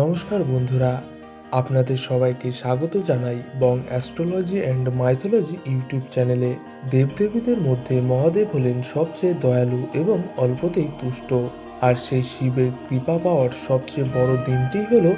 নমস্কার বন্ধুরা, আপনাদের সবাইকে স্বাগত জানাই bong astrology and mythology YouTube চ্যানেলে। দেবদেবীদের মধ্যে মহাদেব হলেন সবচেয়ে দয়ালু এবং অল্পতেই তুষ্ট। আর সেই শিবের কৃপা পাওয়ার সবচেয়ে বড় দিনটি হলো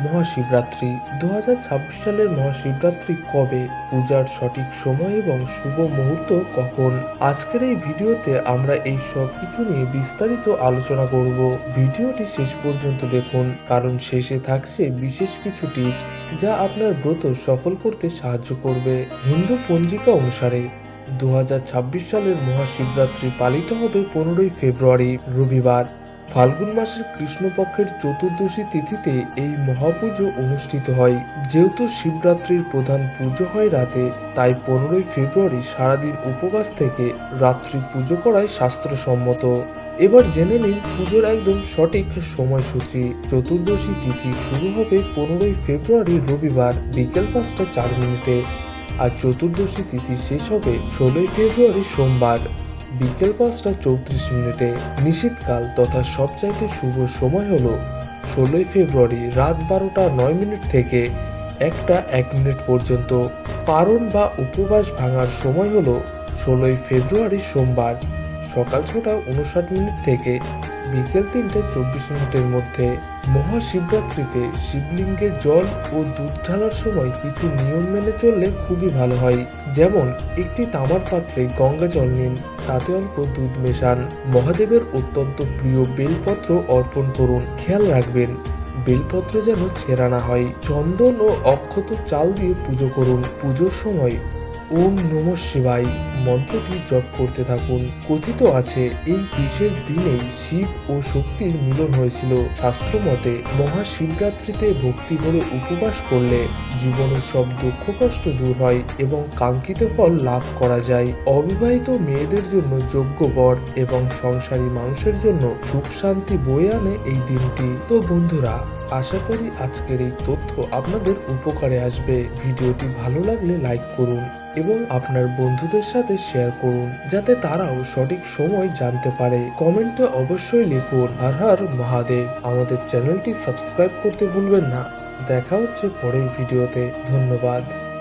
মহাশিবরাত্রি। দু হাজার ছাব্বিশ সালের মহাশিবরাত্রি কবে? পূজার সঠিক সময় এবং শুভ মুহূর্ত কখন? আজকের এই ভিডিওতে আমরা এই সব কিছু নিয়ে বিস্তারিত আলোচনা করব। ভিডিওটি শেষ পর্যন্ত দেখুন, কারণ শেষে থাকছে বিশেষ কিছু টিপস যা আপনার ব্রত সফল করতে সাহায্য করবে। হিন্দু পঞ্জিকা অনুসারে দু হাজার ছাব্বিশ সালের মহাশিবরাত্রি পালিত হবে পনেরোই ফেব্রুয়ারি, রবিবার। ফাল্গুন মাসের কৃষ্ণপক্ষের চতুর্দশী তিথিতে এই মহাপুজো অনুষ্ঠিত হয়। যেহেতু শিবরাত্রির প্রধান পুজো হয় রাতে, তাই পনেরোই ফেব্রুয়ারি সারাদিন উপবাস থেকে রাত্রি পুজো করাই শাস্ত্রসম্মত। এবার জেনে নিন পুজোর একদম সঠিক সময়সূচি। চতুর্দশী তিথি শুরু হবে পনেরোই ফেব্রুয়ারি রবিবার বিকেল পাঁচটা চার মিনিটে। আর চতুর্দশী তিথি শেষ হবে ষোলোই ফেব্রুয়ারি সোমবার। বিকেল পাঁচটা চৌত্রিশ মিনিটে নিশীতকাল তথা সবচাইতে শুভ সময় হল ষোলোই ফেব্রুয়ারি রাত বারোটা নয় মিনিট থেকে একটা এক মিনিট পর্যন্ত। পারণ বা উপবাস ভাঙার সময় হল ষোলোই ফেব্রুয়ারি সোমবার সকাল ছটা উনষাট মিনিট থেকে বিকেল তিনটে চব্বিশ মিনিটের মধ্যে মহাশিবরাত্রিতে শিবলিঙ্গে জল ও দুধ ঢালার সময় কিছু নিয়ম মেনে চললে খুবই ভালো হয়। যেমন, একটি তামার পাত্রে গঙ্গা জল নিন, তাতে অল্প দুধ মেশান। মহাদেবের অত্যন্ত প্রিয় বেলপত্র অর্পণ করুন, খেয়াল রাখবেন। বেলপত্র যেন ছেঁড়া না হয়। চন্দন ও অক্ষত চাল দিয়ে পুজো করুন। পুজোর সময় ওম নম শিবাই মন্ত্রটি জপ করতে থাকুন। কথিত আছে, এই বিশেষ দিনেই শিব ও শক্তির মিলন হয়েছিল। শাস্ত্র মতে মহাশিবরাত্রিতে ভক্তি করে উপবাস করলে জীবনের সব দুঃখ কষ্ট দূর হয় এবং কাঙ্ক্ষিত ফল লাভ করা যায়। অবিবাহিত মেয়েদের জন্য যোগ্য বর এবং সংসারী মানুষের জন্য সুখ শান্তি বয়ে আনে এই দিনটি। তো বন্ধুরা, আশা করি আজকের এই তথ্য আপনাদের উপকারে আসবে। ভিডিওটি ভালো লাগলে লাইক করুন। এবং আপনার বন্ধুদের সাথে শেয়ার করুন, যাতে তারাও সঠিক সময় জানতে পারে। কমেন্টে অবশ্যই লিখুন, হর হর মহাদেব। আমাদের চ্যানেলটি সাবস্ক্রাইব করতে ভুলবেন না। দেখা হচ্ছে পরের ভিডিওতে। ধন্যবাদ।